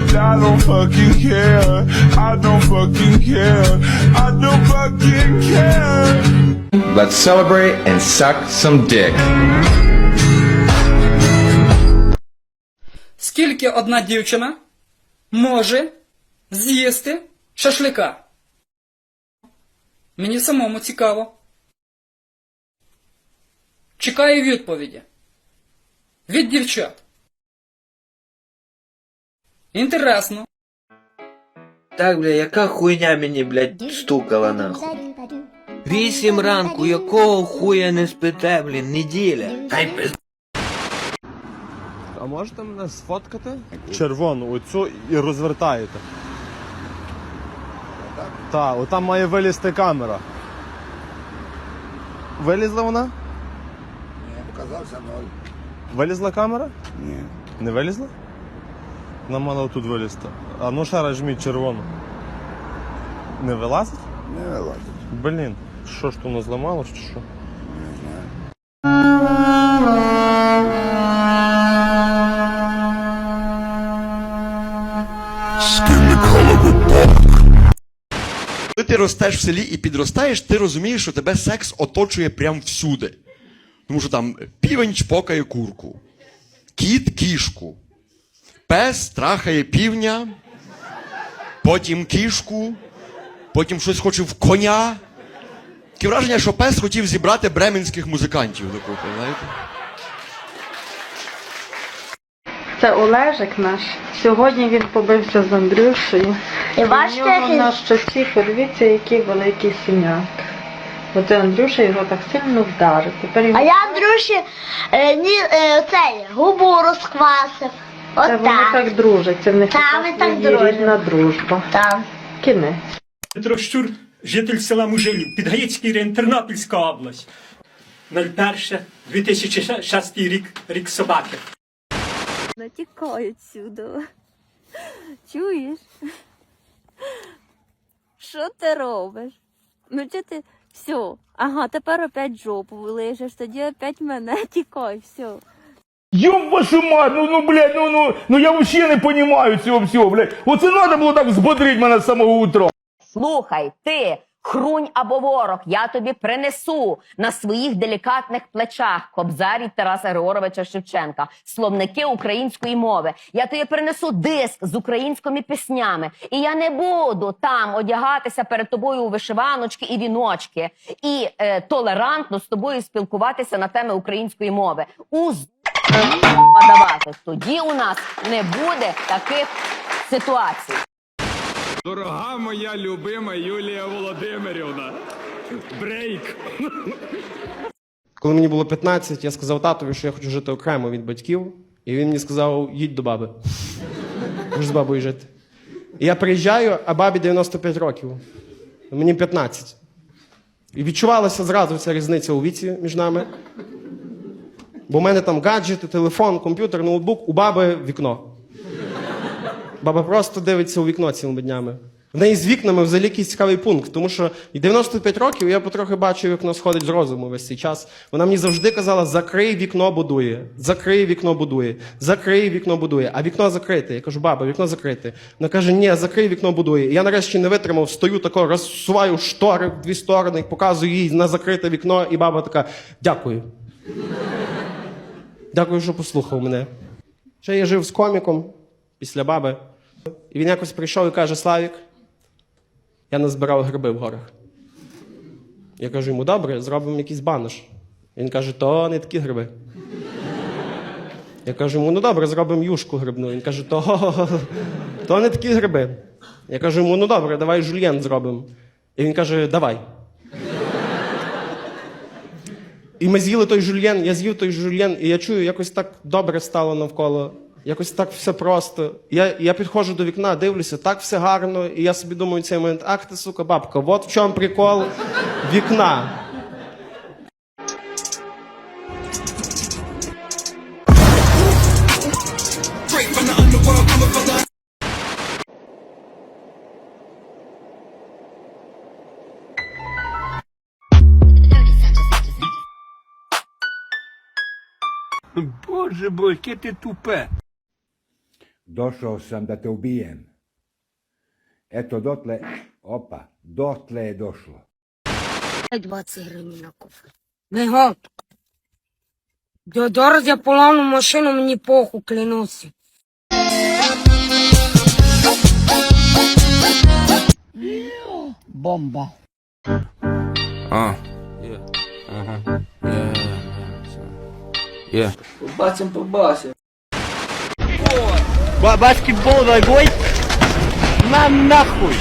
but I don't fucking care. I don't fucking care. I don't fucking care. Let's celebrate and suck some dick. Скільки одна дівчина може з'їсти шашлика? Мені самому цікаво. Чекаю відповіді. Від дівчат. Інтересно. Так, бля, яка хуйня мені, блядь, стукала нахуй. Вісім ранку, якого хуя не спите, блін, неділя. Ай, пиз... А можете мене сфоткати? Червону, оцю і розвертаєте. Так, отам має вилізти камера. Вилізла вона? Ні, показався ноль. Вилізла камера? Ні. Не вилізла? Вона мала тут вилізти. А ну раз жміть червону. Не вилазить? Не вилазить. Блін, що ж воно зламалось чи що? Не знаю. Коли ти ростеш в селі і підростаєш, ти розумієш, що тебе секс оточує прям всюди. Тому що там півень чпокає курку, кіт кішку, пес трахає півня, потім кішку, потім щось хоче в коня. Таке враження, що пес хотів зібрати бременських музикантів докупи, знаєте? Це Олежик наш. Сьогодні він побився з Андрюшею. І У бачите, нього він- на щоці, подивіться, який великий синяк. Оце Андрюша його так сильно вдарив. Тепер його А я Андрюші е, ні, е, цей, губу розквасив. От вони так. так дружать. Це в них Та, ми так дружимо. дружба. Там. Кінець. Петро Щур, житель села Мужилів, Підгаїцький район, Тернопільська область. 01 2006 рік, рік собаки. Ну тікай отсюда. Чуєш? Що ти робиш? Ну чи ти все? Ага, тепер опять жопу вилижеш, тоді опять мене тікай, все. Ёб вашу мать, ну, ну, блядь, ну, ну, ну я вообще не понимаю цього всього, блядь. Оце надо було так взбодрить мене з самого утра. Слухай, ти, хрунь або ворог, я тобі принесу на своїх делікатних плечах кобзарі Тараса Григоровича Шевченка, словники української мови. Я тобі принесу диск з українськими піснями, і я не буду там одягатися перед тобою у вишиваночки і віночки, і е, толерантно з тобою спілкуватися на теми української мови. У подавати. Тоді у нас не буде таких ситуацій. Дорога моя любима Юлія Володимирівна. Брейк. Коли мені було 15, я сказав татові, що я хочу жити окремо від батьків, і він мені сказав: їдь до баби. Можеш з бабою жити. І я приїжджаю, а бабі 95 років. Мені 15. І відчувалася зразу ця різниця у віці між нами. Бо в мене там гаджети, телефон, комп'ютер, ноутбук, у баби вікно. Баба просто дивиться у вікно цілими днями. В неї з вікнами взагалі якийсь цікавий пункт, тому що і 95 років я потрохи бачу, як вона сходить з розуму весь цей час. Вона мені завжди казала: закрий вікно будує, закрий вікно будує, закрий вікно будує, а вікно закрите. Я кажу, баба, вікно закрите. Вона каже, ні, закрий вікно будує. І я нарешті не витримав, стою тако, розсуваю штори в дві сторони, показую їй на закрите вікно, і баба така: дякую. Дякую, що послухав мене. Ще я жив з коміком після баби. І він якось прийшов і каже: Славік, я назбирав гриби в горах. Я кажу йому, добре, зробимо якийсь банош. Він каже, то не такі гриби. Я кажу йому, ну добре, зробимо юшку грибну. Він каже, то, то не такі гриби. Я кажу йому, ну добре, давай жульєн зробимо. І він каже, давай. І ми з'їли той жульєн, я з'їв той жульєн, і я чую, якось так добре стало навколо. Якось так все просто. Я, я підходжу до вікна, дивлюся, так все гарно, і я собі думаю цей момент, ах ти, сука, бабка, от в чому прикол вікна. Боже, бо яке ти тупе. Došao sam da te ubijem. Eto dotle, opa, dotle je došlo. 20 гривень на кофе. Мего. Додор я половну машину, мені поху, клянуся. Побачим, побачим. Баскетбол, дорогой? бой! На нахуй!